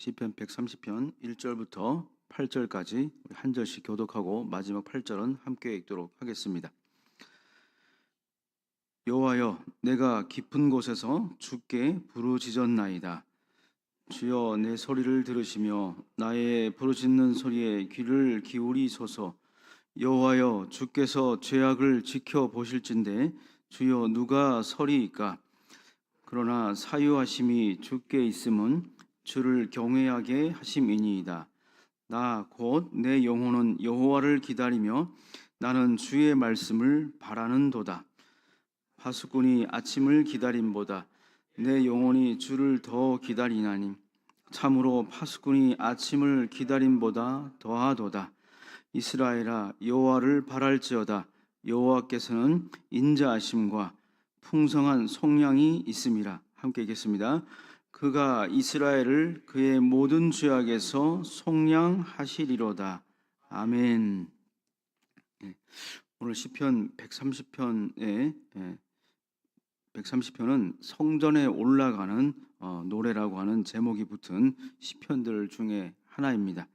시편 130편 1절부터 8절까지 우리 한 절씩 교독하고 마지막 8절은 함께 읽도록 하겠습니다. 여호와여 내가 깊은 곳에서 주께 부르짖었나이다. 주여 내 소리를 들으시며 나의 부르짖는 소리에 귀를 기울이소서. 여호와여 주께서 죄악을 지켜 보실진데 주여 누가 서리이까? 그러나 사유하심이 주께 있음은 주를 경외하게 하심이니이다. 나 곧 내 영혼은 여호와를 기다리며 나는 주의 말씀을 바라는도다. 파수꾼이 아침을 기다림보다 내 영혼이 주를 더 기다리나니 참으로 파수꾼이 아침을 기다림보다 더하도다. 이스라엘아 여호와를 바랄지어다. 여호와께서는 인자하심과 풍성한 속량이 있음이라. 함께 읽겠습니다. 그가 이스라엘을 그의 모든 죄악에서 속량하시리로다. 아멘. 예, 오늘 시편 130편에 130편은 성전에 올라가는 어, 노래라고 하는 제목이 붙은 시편들 중에 하나입니다.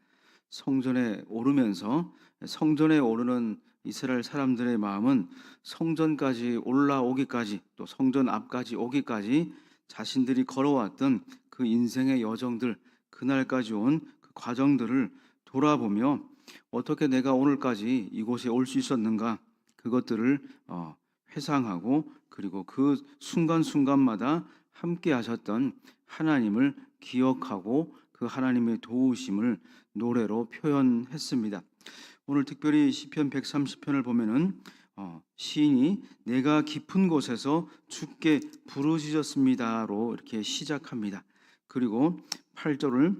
성전에 오르면서 성전에 오르는 이스라엘 사람들의 마음은 성전까지 올라오기까지 또 성전 앞까지 오기까지 자신들이 걸어왔던 그 인생의 여정들 그날까지 온 그 과정들을 돌아보며 어떻게 내가 오늘까지 이곳에 올 수 있었는가 그것들을 어, 회상하고 그리고 그 순간순간마다 함께 하셨던 하나님을 기억하고 그 하나님의 도우심을 노래로 표현했습니다. 오늘 특별히 시편 130편을 보면은 어, 시인이 내가 깊은 곳에서 주께 부르짖었습니다로 이렇게 시작합니다. 그리고 8절을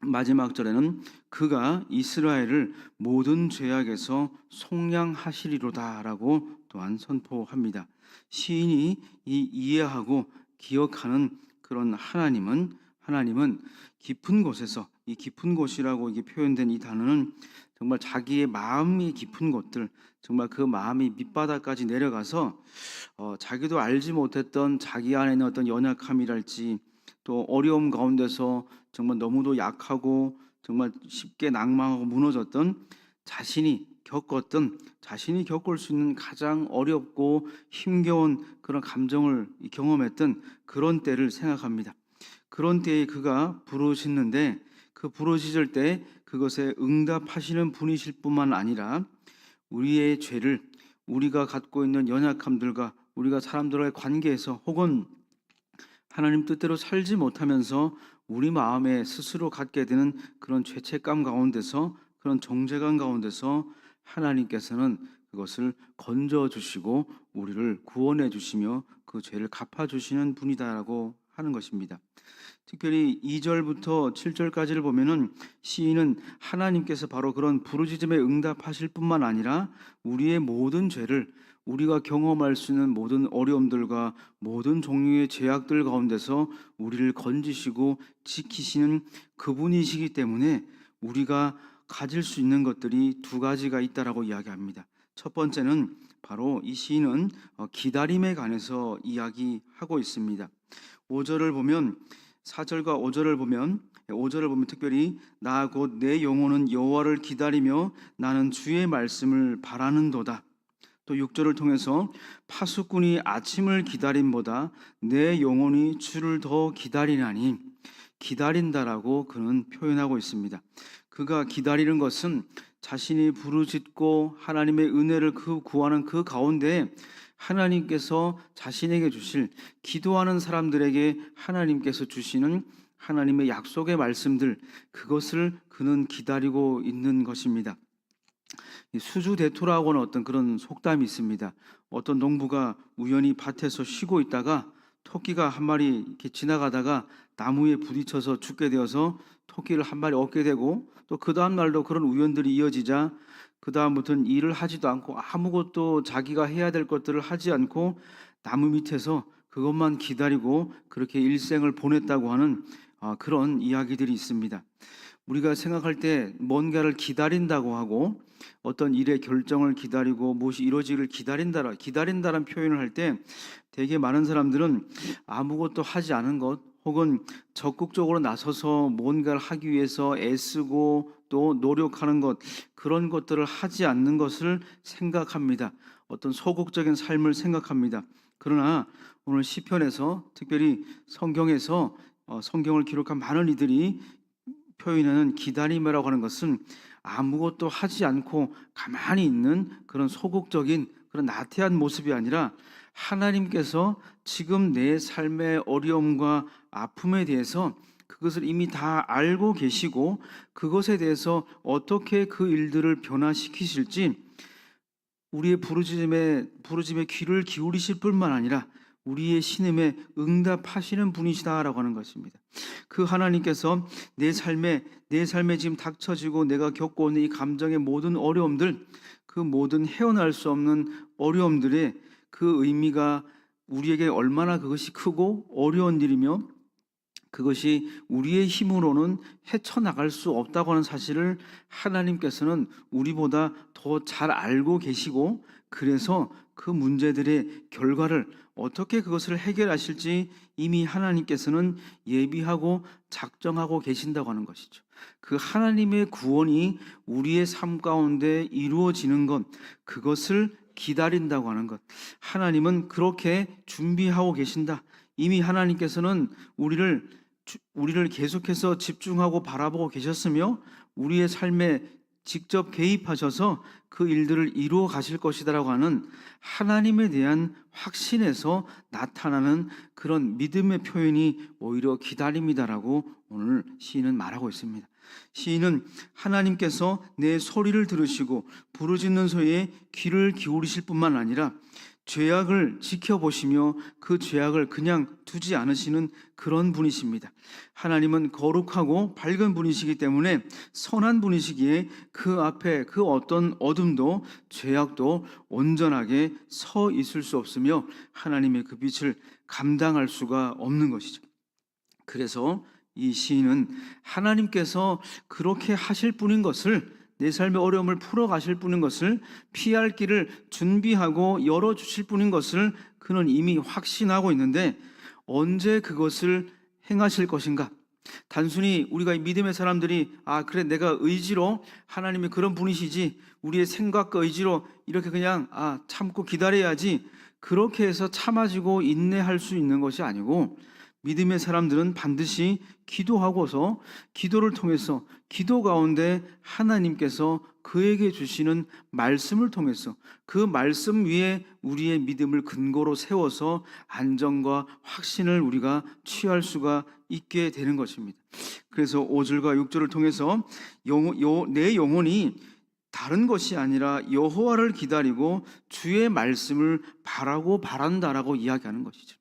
마지막 절에는 그가 이스라엘을 모든 죄악에서 속량하시리로다라고 또한 선포합니다. 시인이 이 이해하고 기억하는 그런 하나님은 하나님은 깊은 곳에서 이 깊은 곳이라고 이게 표현된 이 단어는 정말 자기의 마음이 깊은 곳들 정말 그 마음이 밑바닥까지 내려가서 어, 자기도 알지 못했던 자기 안에 있는 어떤 연약함이랄지 또 어려움 가운데서 정말 너무도 약하고 정말 쉽게 낭망하고 무너졌던 자신이 겪었던 자신이 겪을 수 있는 가장 어렵고 힘겨운 그런 감정을 경험했던 그런 때를 생각합니다. 그런 때에 그가 부르짖는데 그 부르짖을 때 그것에 응답하시는 분이실 뿐만 아니라 우리의 죄를 우리가 갖고 있는 연약함들과 우리가 사람들과의 관계에서 혹은 하나님 뜻대로 살지 못하면서 우리 마음에 스스로 갖게 되는 그런 죄책감 가운데서 그런 정죄감 가운데서 하나님께서는 그것을 건져 주시고 우리를 구원해 주시며 그 죄를 갚아 주시는 분이다라고 하는 것입니다. 특별히 2절부터 7절까지를 보면은 시인은 하나님께서 바로 그런 부르짖음에 응답하실 뿐만 아니라 우리의 모든 죄를 우리가 경험할 수 있는 모든 어려움들과 모든 종류의 제약들 가운데서 우리를 건지시고 지키시는 그분이시기 때문에 우리가 가질 수 있는 것들이 두 가지가 있다라고 이야기합니다. 첫 번째는 바로 이 시인은 어, 기다림에 관해서 이야기하고 있습니다. 5절을 보면 4절과 5절을 보면 5절을 보면 특별히 나 곧 내 영혼은 여호와를 기다리며 나는 주의 말씀을 바라는도다. 또 6절을 통해서 파수꾼이 아침을 기다림보다 내 영혼이 주를 더 기다리나니 기다린다라고 그는 표현하고 있습니다. 그가 기다리는 것은 자신이 부르짖고 하나님의 은혜를 그 구하는 그 가운데 하나님께서 자신에게 주실 기도하는 사람들에게 하나님께서 주시는 하나님의 약속의 말씀들 그것을 그는 기다리고 있는 것입니다. 수주 대토라고 하는 어떤 그런 속담이 있습니다. 어떤 농부가 우연히 밭에서 쉬고 있다가 토끼가 한 마리 이렇게 지나가다가 나무에 부딪혀서 죽게 되어서 토끼를 한 마리 얻게 되고 또 그 다음 날도 그런 우연들이 이어지자 그 다음부터는 일을 하지도 않고 아무것도 자기가 해야 될 것들을 하지 않고 나무 밑에서 그것만 기다리고 그렇게 일생을 보냈다고 하는 아, 그런 이야기들이 있습니다. 우리가 생각할 때 뭔가를 기다린다고 하고 어떤 일의 결정을 기다리고 무엇이 이루어지기를 기다린다라 기다린다라는 표현을 할 때 되게 많은 사람들은 아무것도 하지 않은 것 혹은 적극적으로 나서서 뭔가를 하기 위해서 애쓰고 또 노력하는 것 그런 것들을 하지 않는 것을 생각합니다. 어떤 소극적인 삶을 생각합니다. 그러나 오늘 시편에서 특별히 성경에서 어, 성경을 기록한 많은 이들이 표현하는 기다림이라고 하는 것은 아무것도 하지 않고 가만히 있는 그런 소극적인 그런 나태한 모습이 아니라 하나님께서 지금 내 삶의 어려움과 아픔에 대해서 그것을 이미 다 알고 계시고 그것에 대해서 어떻게 그 일들을 변화시키실지 우리의 부르짖음에 부르짖음에 귀를 기울이실 뿐만 아니라 우리의 신음에 응답하시는 분이시다라고 하는 것입니다. 그 하나님께서 내 삶에 내 삶에 지금 닥쳐지고 내가 겪고 있는 이 감정의 모든 어려움들 그 모든 헤어날 수 없는 어려움들의 그 의미가 우리에게 얼마나 그것이 크고 어려운 일이며 그것이 우리의 힘으로는 헤쳐나갈 수 없다고 하는 사실을 하나님께서는 우리보다 더 잘 알고 계시고 그래서 그 문제들의 결과를 어떻게 그것을 해결하실지 이미 하나님께서는 예비하고 작정하고 계신다고 하는 것이죠. 그 하나님의 구원이 우리의 삶 가운데 이루어지는 것, 그것을 기다린다고 하는 것. 하나님은 그렇게 준비하고 계신다. 이미 하나님께서는 우리를 주- 우리를 계속해서 집중하고 바라보고 계셨으며 우리의 삶에 직접 개입하셔서 그 일들을 이루어 가실 것이다라고 하는 하나님에 대한 확신에서 나타나는 그런 믿음의 표현이 오히려 기다림이다라고 오늘 시인은 말하고 있습니다. 시인은 하나님께서 내 소리를 들으시고 부르짖는 소리에 귀를 기울이실 뿐만 아니라 죄악을 지켜보시며 그 죄악을 그냥 두지 않으시는 그런 분이십니다. 하나님은 거룩하고 밝은 분이시기 때문에 선한 분이시기에 그 앞에 그 어떤 어둠도 죄악도 온전하게 서 있을 수 없으며 하나님의 그 빛을 감당할 수가 없는 것이죠. 그래서 이 시인은 하나님께서 그렇게 하실 분인 것을 내 삶의 어려움을 풀어 가실 분인 것을 피할 길을 준비하고 열어 주실 분인 것을 그는 이미 확신하고 있는데 언제 그것을 행하실 것인가? 단순히 우리가 이 믿음의 사람들이 아 그래 내가 의지로 하나님이 그런 분이시지 우리의 생각과 의지로 이렇게 그냥 아 참고 기다려야지 그렇게 해서 참아지고 인내할 수 있는 것이 아니고 믿음의 사람들은 반드시 기도하고서 기도를 통해서 기도 가운데 하나님께서 그에게 주시는 말씀을 통해서 그 말씀 위에 우리의 믿음을 근거로 세워서 안정과 확신을 우리가 취할 수가 있게 되는 것입니다. 그래서 5절과 6절을 통해서 영, 요, 내 영혼이 다른 것이 아니라 여호와를 기다리고 주의 말씀을 바라고 바란다라고 이야기하는 것이죠.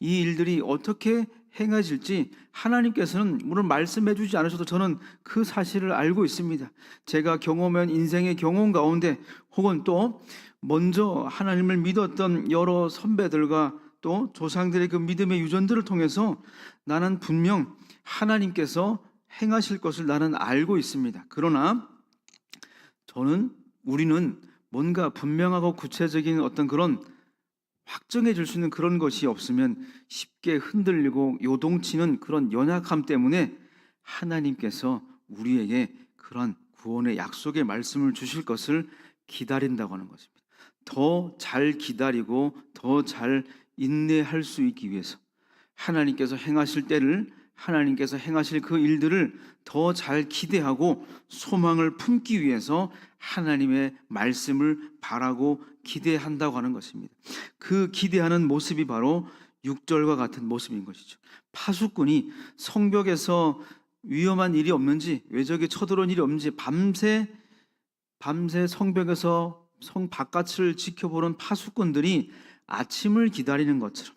이 일들이 어떻게 행해질지 하나님께서는 물론 말씀해 주지 않으셔도 저는 그 사실을 알고 있습니다. 제가 경험한 인생의 경험 가운데 혹은 또 먼저 하나님을 믿었던 여러 선배들과 또 조상들의 그 믿음의 유전들을 통해서 나는 분명 하나님께서 행하실 것을 나는 알고 있습니다. 그러나 저는 우리는 뭔가 분명하고 구체적인 어떤 그런 확정해 줄 수 있는 그런 것이 없으면 쉽게 흔들리고 요동치는 그런 연약함 때문에 하나님께서 우리에게 그런 구원의 약속의 말씀을 주실 것을 기다린다고 하는 것입니다. 더 잘 기다리고 더 잘 인내할 수 있기 위해서 하나님께서 행하실 때를 하나님께서 행하실 그 일들을 더 잘 기대하고 소망을 품기 위해서 하나님의 말씀을 바라고 기대한다고 하는 것입니다. 그 기대하는 모습이 바로 6절과 같은 모습인 것이죠. 파수꾼이 성벽에서 위험한 일이 없는지 외적이 쳐들어온 일이 없는지 밤새 밤새 성벽에서 성 바깥을 지켜보는 파수꾼들이 아침을 기다리는 것처럼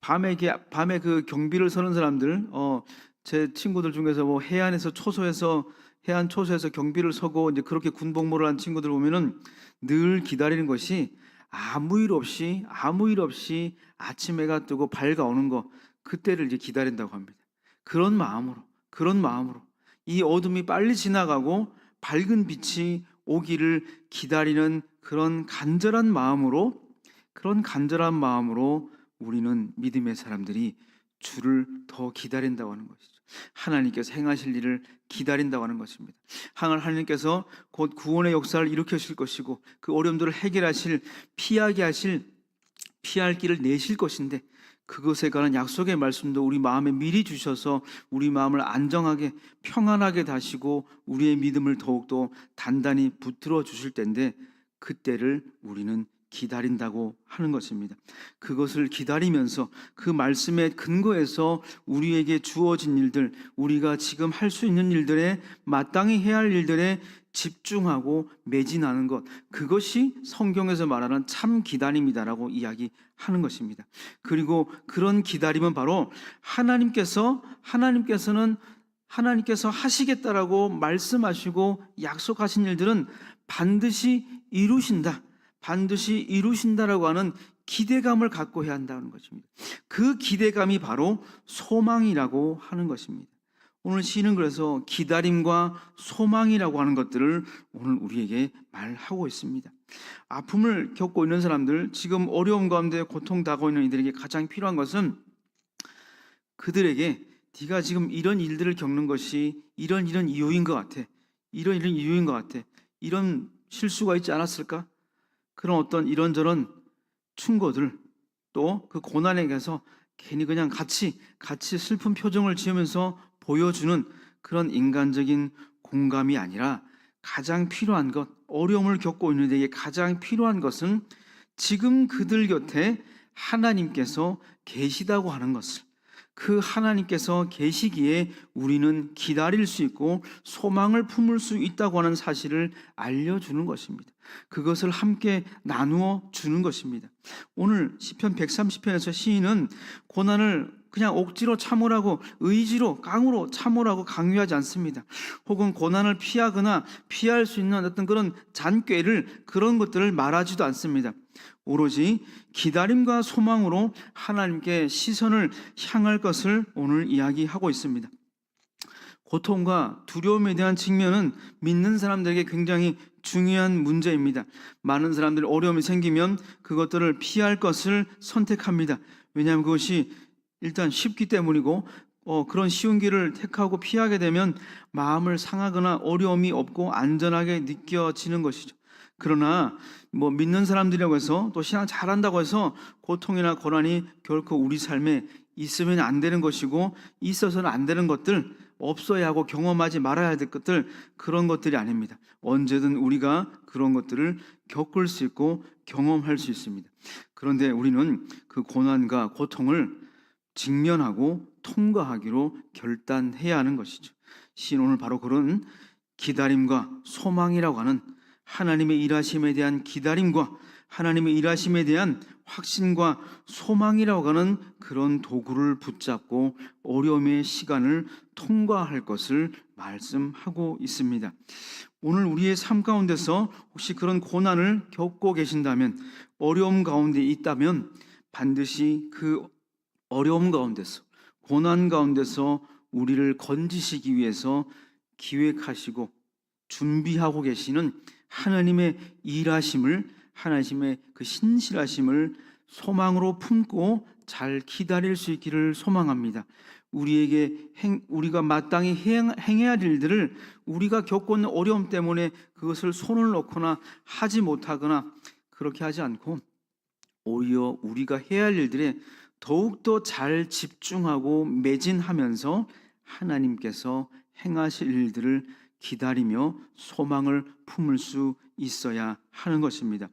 밤에 게- 밤에 그 경비를 서는 사람들 어 제 친구들 중에서 뭐 해안에서 초소에서 해안 초소에서 경비를 서고 이제 그렇게 군복무를 한 친구들 보면은 늘 기다리는 것이 아무 일 없이 아무 일 없이 아침 해가 뜨고 밝아오는 거 그때를 이제 기다린다고 합니다. 그런 마음으로 그런 마음으로 이 어둠이 빨리 지나가고 밝은 빛이 오기를 기다리는 그런 간절한 마음으로 그런 간절한 마음으로 우리는 믿음의 사람들이 주를 더 기다린다고 하는 것이죠. 하나님께서 행하실 일을 기다린다고 하는 것입니다. 하나님께서 곧 구원의 역사를 일으키실 것이고 그 어려움들을 해결하실 피하게 하실 피할 길을 내실 것인데 그것에 관한 약속의 말씀도 우리 마음에 미리 주셔서 우리 마음을 안정하게 평안하게 다시고 우리의 믿음을 더욱더 단단히 붙들어 주실 텐데 그때를 우리는 기다린다고 하는 것입니다. 그것을 기다리면서 그 말씀의 근거에서 우리에게 주어진 일들, 우리가 지금 할 수 있는 일들에 마땅히 해야 할 일들에 집중하고 매진하는 것, 그것이 성경에서 말하는 참 기다림이다라고 이야기하는 것입니다. 그리고 그런 기다림은 바로 하나님께서 하나님께서는 하나님께서 하시겠다라고 말씀하시고 약속하신 일들은 반드시 이루신다. 반드시 이루신다라고 하는 기대감을 갖고 해야 한다는 것입니다. 그 기대감이 바로 소망이라고 하는 것입니다. 오늘 시는 그래서 기다림과 소망이라고 하는 것들을 오늘 우리에게 말하고 있습니다. 아픔을 겪고 있는 사람들, 지금 어려움 가운데 고통 당하고 있는 이들에게 가장 필요한 것은 그들에게 네가 지금 이런 일들을 겪는 것이 이런 이런 이유인 것 같아. 이런 이런 이유인 것 같아. 이런 실수가 있지 않았을까? 그런 어떤 이런저런 충고들 또 그 고난에게서 괜히 그냥 같이 같이 슬픈 표정을 지으면서 보여주는 그런 인간적인 공감이 아니라 가장 필요한 것 어려움을 겪고 있는 데에 가장 필요한 것은 지금 그들 곁에 하나님께서 계시다고 하는 것을 그 하나님께서 계시기에 우리는 기다릴 수 있고 소망을 품을 수 있다고 하는 사실을 알려주는 것입니다. 그것을 함께 나누어 주는 것입니다. 오늘 시편 130편에서 시인은 고난을 그냥 억지로 참으라고 의지로 깡으로 참으라고 강요하지 않습니다. 혹은 고난을 피하거나 피할 수 있는 어떤 그런 잔꾀를 그런 것들을 말하지도 않습니다. 오로지 기다림과 소망으로 하나님께 시선을 향할 것을 오늘 이야기하고 있습니다. 고통과 두려움에 대한 측면은 믿는 사람들에게 굉장히 중요한 문제입니다. 많은 사람들이 어려움이 생기면 그것들을 피할 것을 선택합니다. 왜냐하면 그것이 일단 쉽기 때문이고 어, 그런 쉬운 길을 택하고 피하게 되면 마음을 상하거나 어려움이 없고 안전하게 느껴지는 것이죠. 그러나 뭐 믿는 사람들이라고 해서 또 신앙 잘한다고 해서 고통이나 고난이 결코 우리 삶에 있으면 안 되는 것이고 있어서는 안 되는 것들 없어야 하고 경험하지 말아야 될 것들 그런 것들이 아닙니다. 언제든 우리가 그런 것들을 겪을 수 있고 경험할 수 있습니다. 그런데 우리는 그 고난과 고통을 직면하고 통과하기로 결단해야 하는 것이죠. 신 오늘 바로 그런 기다림과 소망이라고 하는 하나님의 일하심에 대한 기다림과 하나님의 일하심에 대한 확신과 소망이라고 하는 그런 도구를 붙잡고 어려움의 시간을 통과할 것을 말씀하고 있습니다. 오늘 우리의 삶 가운데서 혹시 그런 고난을 겪고 계신다면 어려움 가운데 있다면 반드시 그 어려움 가운데서 고난 가운데서 우리를 건지시기 위해서 기획하시고 준비하고 계시는 하나님의 일하심을 하나님의 그 신실하심을 소망으로 품고 잘 기다릴 수 있기를 소망합니다. 우리에게 행, 우리가 마땅히 행, 행해야 할 일들을 우리가 겪고 있는 어려움 때문에 그것을 손을 놓거나 하지 못하거나 그렇게 하지 않고 오히려 우리가 해야 할 일들에 더욱더 잘 집중하고 매진하면서 하나님께서 행하실 일들을 기다리며 소망을 품을 수 있어야 하는 것입니다.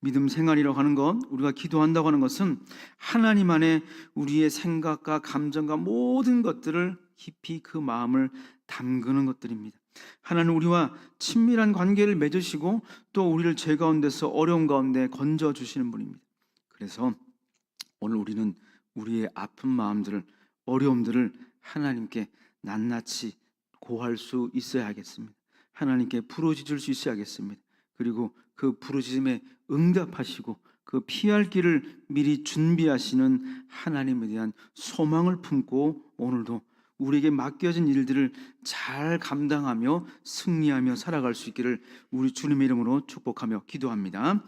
믿음 생활이라고 하는 것, 우리가 기도한다고 하는 것은 하나님 안에 우리의 생각과 감정과 모든 것들을 깊이 그 마음을 담그는 것들입니다. 하나님 우리와 친밀한 관계를 맺으시고 또 우리를 죄 가운데서 어려운 가운데 건져 주시는 분입니다. 그래서 오늘 우리는 우리의 아픈 마음들을 어려움들을 하나님께 낱낱이 고할 수 있어야 하겠습니다. 하나님께 부르짖을 수 있어야겠습니다. 그리고 그 부르짖음에 응답하시고 그 피할 길을 미리 준비하시는 하나님에 대한 소망을 품고 오늘도 우리에게 맡겨진 일들을 잘 감당하며 승리하며 살아갈 수 있기를 우리 주님의 이름으로 축복하며 기도합니다.